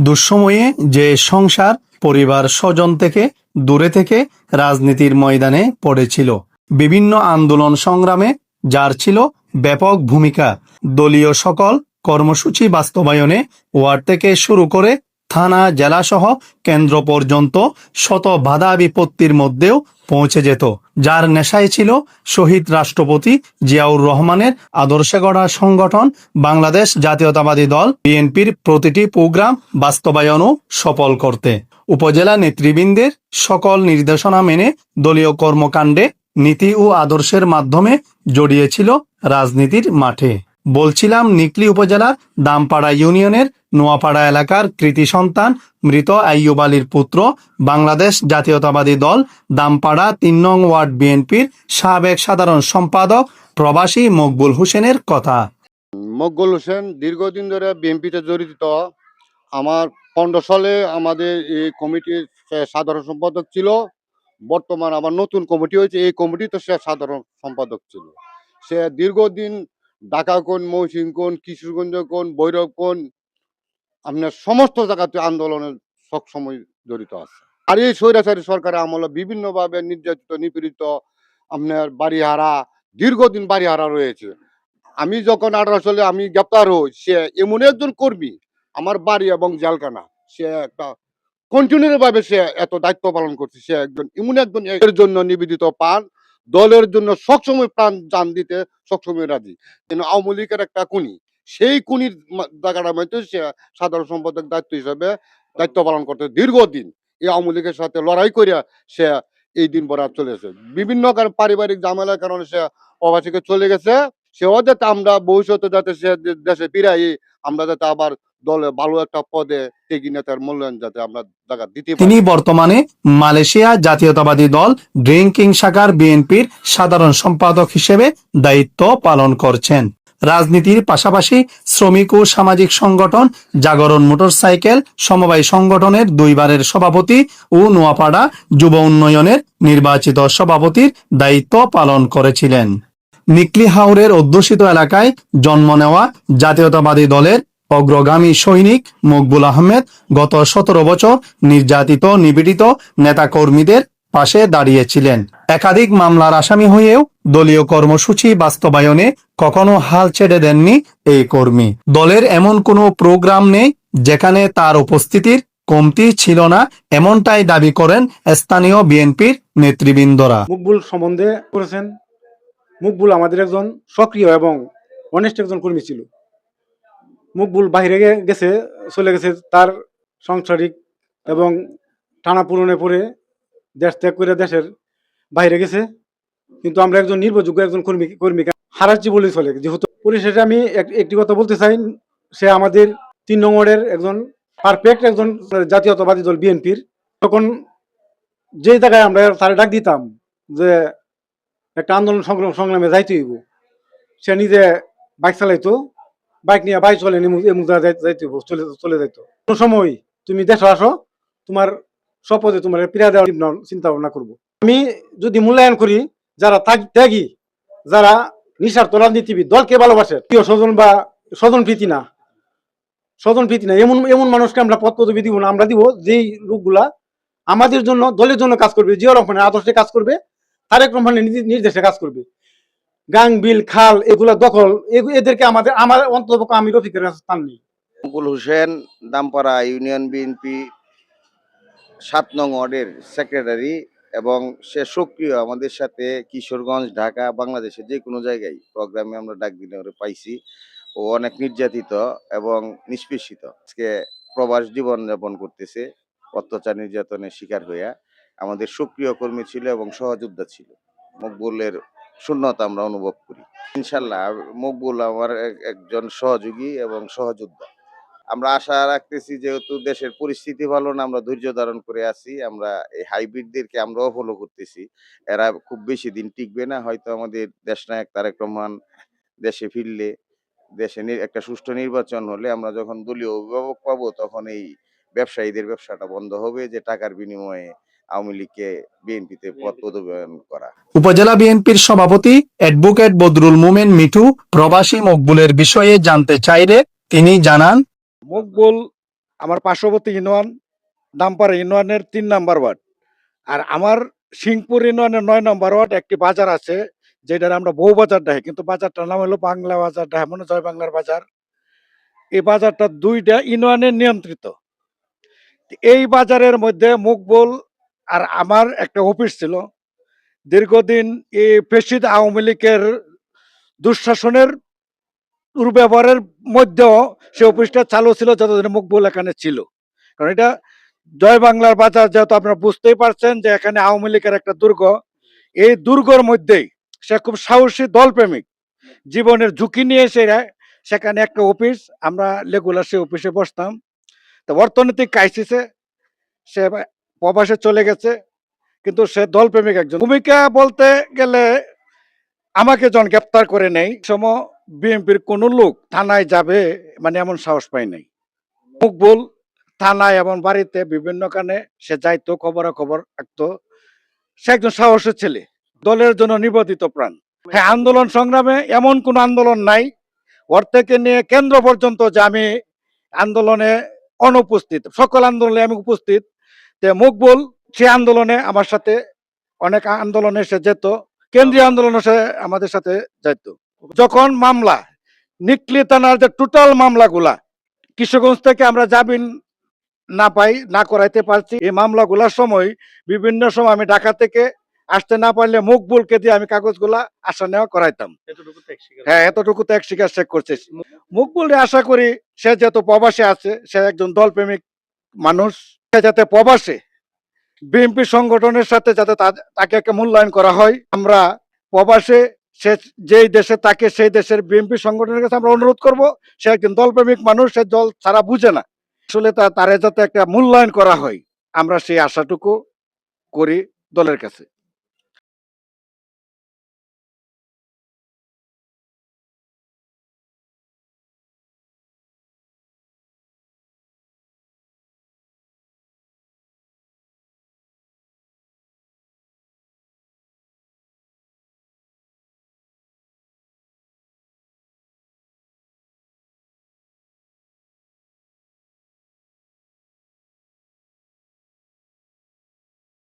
দুঃসময়ে যে সংসার পরিবার স্বজন থেকে দূরে থেকে রাজনীতির ময়দানে পড়েছিল। বিভিন্ন আন্দোলন সংগ্রামে যার ছিল ব্যাপক ভূমিকা। দলীয় সকল কর্মসূচি বাস্তবায়নে ওয়ার্ড থেকে শুরু করে থানা, জেলাসহ কেন্দ্র পর্যন্ত শত বাধা বিপত্তির মধ্যেও পৌঁছে যেত। যার নেশায় ছিল শহীদ রাষ্ট্রপতি জিয়াউর রহমানের আদর্শে গড়া সংগঠন বাংলাদেশ জাতীয়তাবাদী দল বিএনপির প্রতিটি প্রোগ্রাম বাস্তবায়নও সফল করতে। উপজেলা নেতৃবৃন্দের সকল নির্দেশনা মেনে দলীয় কর্মকাণ্ডে নীতি ও আদর্শের মাধ্যমে জড়িয়েছিল রাজনীতির মাঠে। বলছিলাম, নিকলি উপজেলার দামপাড়া ইউনিয়নের নোয়াপাড়া এলাকার কৃতি সন্তান মৃত আইয়ুব আলীর পুত্র বাংলাদেশ জাতীয়তাবাদী দল দামপাড়া তিন নং ওয়ার্ড বিএনপির সাবেক সাধারণ সম্পাদক প্রবাসী মকবুল হোসেনের কথা। মকবুল হোসেন, দীর্ঘদিন ধরে বিএনপিতে জড়িত। আমার পনেরো সালে আমাদের এই কমিটির সাধারণ সম্পাদক ছিল। বর্তমান আবার নতুন কমিটি হয়েছে। এই কমিটিতে সে সাধারণ সম্পাদক ছিল। সে দীর্ঘদিন ঢাকা কোন মৌসিন কোন, কিশোরগঞ্জ কোন, ভৈরব কোন, আপনার সমস্ত জায়গাতে আন্দোলনে সবসময় জড়িত আছে। আর এই স্বৈরাচারী সরকারের আমলে বিভিন্নভাবে নির্যাতিত, নিপীড়িত আপনার বাড়িহারা, দীর্ঘদিন বাড়িহারা রয়েছে। আমি যখন আঠারো সালে আমি গ্রেপ্তার হই, সে এমন একজন কর্মী আমার বাড়ি এবং জেলখানা, সে একটা কন্টিনিউ ভাবে সে এত দায়িত্ব পালন করছে, সে একজন, এমন একজন এর জন্য নিবেদিত পান দলের জন্য সবসময় প্রাণ জান দিতে সবসময় রাজি। কিন্তু আওয়ামী লীগের একটা কুনি সেই কুনির জায়গাটার মধ্যে সে সাধারণ সম্পাদক দায়িত্ব হিসাবে দায়িত্ব পালন করতে দীর্ঘদিন এই আওয়ামী লীগের সাথে লড়াই করিয়া সে এই দিন আর চলেছে বিভিন্ন কারণ পারিবারিক ঝামেলার কারণে সে প্রবাসীকে চলে গেছে। সেও যাতে আমরা ভবিষ্যতে যাতে সে দেশে ফিরাই আমরা যাতে আবার দলে ভালো একটা পদে টেকি নেতার মূল্যায়ন যাতে আমরা জায়গা দিতে তিনি বর্তমানে মালয়েশিয়া জাতীয়তাবাদী দল ড্রিঙ্কিং শাখার বিএনপির সাধারণ সম্পাদক হিসেবে দায়িত্ব পালন করছেন। রাজনীতির পাশাপাশি শ্রমিক ও সামাজিক সংগঠন জাগরণ মোটরসাইকেল সমবায় সংগঠনের দুইবারের সভাপতি ও নোয়াপাড়া যুব উন্নয়নের নির্বাচিত সভাপতির দায়িত্ব পালন করেছিলেন। নিকলি হাওরের অধ্যুষিত এলাকায় জন্ম নেওয়া জাতীয়তাবাদী দলের অগ্রগামী সৈনিক মকবুল আহমেদ গত সতেরো বছর নির্যাতিত, নিপীড়িত নেতাকর্মীদের পাশে দাঁড়িয়েছিলেন। একাধিক মামলার আসামি হয়েও দলীয় কর্মসূচি বাস্তবায়নে কখনো হাল ছেড়ে দেননি এই কর্মী। দলের এমন কোনো প্রোগ্রাম নেই যেখানে তার উপস্থিতির কমতি ছিল না, এমনটাই দাবি করেন স্থানীয় বিএনপির নেতৃবৃন্দরা। মুকবুল সম্বন্ধে করেছেন। মুকবুল আমাদের একজন সক্রিয় এবং অনেস্ট একজন কর্মী ছিল। মুকবুল বাইরে গেছে, চলে গেছে তার সংসারিক এবং টানা পূরণে পড়ে দেশ ত্যাগ করে দেশের বাইরে গেছে। কিন্তু আমরা একজন নির্ভরযোগ্য একজন কর্মী কর্মীকে হারাচ্ছি বলে চলে, যেহেতু পরিশেষে আমি এক- একটি কথা বলতে চাই, সে আমাদের তিন নম্বরের একজন পারফেক্ট একজন জাতীয়তাবাদী দল বিএনপির। তখন যে জায়গায় আমরা তারে ডাক দিতাম যে একটা আন্দোলন সংগ্রাম, সংগ্রামে যাইতে হইব, সে নিজে বাইক চালাইতো বাইক নিয়ে বাইক চলে এমুক যাইতে চলে চলে যাইতো কোনো সময় তুমি দেশে আসো, তোমার শপথে তোমার পিড়া দেওয়ার চিন্তা- ভাবনা করব। আমি যদি মূল্যায়ন করি, যারা ত্যাগ- যারা নিঃস্বার্থ রাজনীতিবিদ, দলকে ভালোবাসে, প্রিয় স্বজন বা স্বজন প্রীতি না, স্বজন প্রীতি না, এমন এমন মানুষকে আমরা পদ পদবি দিব না, আমরা দিব যেই লোকগুলা আমাদের জন্য, দলের জন্য কাজ করবে জিয়া রহমানের আদর্শে কাজ করবে, তারেক রহমানের নির্দে- নির্দেশে কাজ করবে। গাং, বিল, খাল, এগুলা দখল এদেরকে আমাদের, আমার অন্তত আমি রফিকের স্থান নেই। মকবুল হোসেন, দামপাড়া ইউনিয়ন বিএনপি, সাত নং ওয়ার্ডের সেক্রেটারি এবং সে সক্রিয় আমাদের সাথে কিশোরগঞ্জ, ঢাকা, বাংলাদেশের যে কোনো জায়গায়। প্রোগ্রামে আমরা ডাক দিলে ওরে পাইছি। ও অনেক নির্যাতিত এবং নিষ্পেষিত। আজকে প্রবাস জীবন যাপন করতেছে, অত্যাচার নির্যাতনের শিকার হইয়া। আমাদের সক্রিয় কর্মী ছিল এবং সহযোদ্ধা ছিল। মকবুলের শূন্যতা আমরা অনুভব করি। ইনশাল্লাহ মকবুল আমার এক- একজন সহযোগী এবং সহযোদ্ধা। আমরা আশা রাখতেছি যেহেতু দেশের পরিস্থিতি ভালো না, আমরা ধৈর্য ধারণ করে আছি, আমরা এই হাইব্রিডদেরকে আমরাও ফলো করতেছি। এরা খুব বেশি দিন টিকবে না, হয়তো আমাদের দেশনায়ক তারেক রহমান দেশে ফিরলে, দেশে একটা সুষ্ঠু নির্বাচন হলে আমরা যখন দলীয় অভিভাবক পাবো তখন এই ব্যবসায়ীদের ব্যবসাটা বন্ধ হবে যে টাকার বিনিময়ে আওয়ামী লীগকে বিএনপিতে পদ পদবয়ন করা। উপজেলা বিএনপির সভাপতি অ্যাডভোকেট বদরুল মোমেন মিঠু প্রবাসী মকবুলের বিষয়ে জানতে চাইলে তিনি জানান মকবুল আমার পার্শ্ববর্তী ইউনিয়ন দামপাড়া ইউনিয়নের তিন নাম্বার ওয়ার্ড। আর আমার সিংপুর ইউনিয়নের নয় নম্বর ওয়ার্ড একটি বাজার আছে যেটার আমরা বউ বাজার ডাকি কিন্তু বাজারটার নাম হলো বাংলা বাজার ডাহে মনে জয় বাংলার বাজার। এই বাজারটা দুইটা ইউনিয়নের নিয়ন্ত্রিত। এই বাজারের মধ্যে মুকবুল আর আমার একটা অফিস ছিল। দীর্ঘদিন এই পেশিদ আওয়ামী লীগের দুঃশাসনের দুর্ব্যবহারের মধ্যেও সে অফিসটা চালু ছিল যতদিন মুকবুল এখানে ছিল। কারণ এটা জয় বাংলার বাজার যেহেতু আপনারা বুঝতেই পারছেন যে এখানে আওয়ামী লীগের একটা দুর্গ, এই দুর্গর মধ্যেই সে খুব সাহসী দলপ্রেমিক। জীবনের ঝুঁকি নিয়ে সে সেখানে একটা অফিস, আমরা রেগুলার সে অফিসে বসতাম। তো অর্থনৈতিক ক্রাইসিসে সে প্রবাসে চলে গেছে, কিন্তু সে দলপ্রেমিক একজন। ভূমিকা বলতে গেলে আমাকে যখন গ্রেপ্তার করে নেই। সম বিএনপির কোনো লোক থানায় যাবে মানে এমন সাহস পাই নাই। মুকবুল থানায় এবং বাড়িতে বিভিন্ন কানে সে যাইতো, খবরাখবর রাখতো। সে একজন সাহসী ছেলে, দলের জন্য নিবেদিত প্রাণ। হ্যাঁ আন্দোলন সংগ্রামে এমন কোন আন্দোলন নাই। ওর থেকে নিয়ে কেন্দ্র পর্যন্ত যে আমি আন্দোলনে অনুপস্থিত, সকল আন্দোলনে আমি উপস্থিত। তে মুকবুল সে আন্দোলনে আমার সাথে অনেক আন্দোলনে সে যেত কেন্দ্রীয় আন্দোলনে সে আমাদের সাথে যেত যখন মামলা নিকলি থানার যে টোটাল মামলাগুলা কিশোরগঞ্জ থেকে আমরা জামিন না পাই না করাইতে পারছি এই মামলাগুলার সময় বিভিন্ন সময় আমি ঢাকা থেকে আসতে না পারলে মুকবুলকে দিয়ে আমি কাগজগুলা আসা নেওয়া করাইতাম। হ্যাঁ এতটুকু তো এক স্বীকার সে করছে। মুকবুল আশা করি সে যেহেতু প্রবাসে আছে সে একজন দলপ্রেমিক মানুষ। যাতে প্রবাসে বিএনপি সংগঠনের সাথে যাতে তাকে একটা মূল্যায়ন করা হয়, আমরা প্রবাসে সে যেই দেশে তাকে সেই দেশের বিএনপি সংগঠনের কাছে আমরা অনুরোধ করব, সে একজন দলপ্রেমিক মানুষ, সে দল ছাড়া বুঝে না। আসলে তারে যাতে একটা মূল্যায়ন করা হয়, আমরা সেই আশাটুকু করি দলের কাছে।